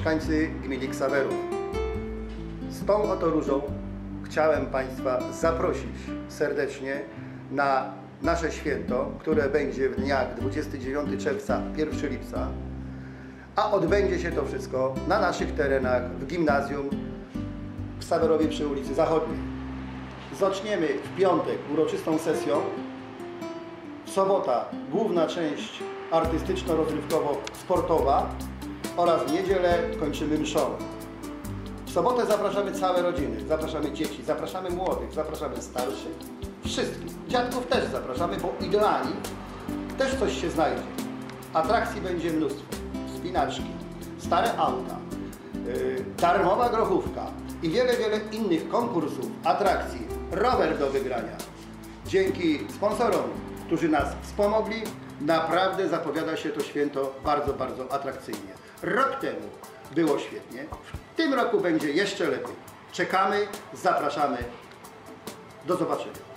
mieszkańcy gminy Ksawerów. Z tą oto różą chciałem Państwa zaprosić serdecznie na nasze święto, które będzie w dniach 29 czerwca, 1 lipca, a odbędzie się to wszystko na naszych terenach w gimnazjum w Sawerowie przy ulicy Zachodniej. Zaczniemy w piątek uroczystą sesją, w sobota główna część artystyczno-rozrywkowo-sportowa oraz w niedzielę kończymy mszą. W sobotę zapraszamy całe rodziny, zapraszamy dzieci, zapraszamy młodych, zapraszamy starszych, wszystkich. Dziadków też zapraszamy, bo idealnie też coś się znajdzie. Atrakcji będzie mnóstwo. Wspinaczki, stare auta, yy, darmowa grochówka i wiele, wiele innych konkursów, atrakcji, rower do wygrania. Dzięki sponsorom, którzy nas wspomogli, naprawdę zapowiada się to święto bardzo, bardzo atrakcyjnie. Rok temu było świetnie, w tym roku będzie jeszcze lepiej. Czekamy, zapraszamy. Do zobaczenia.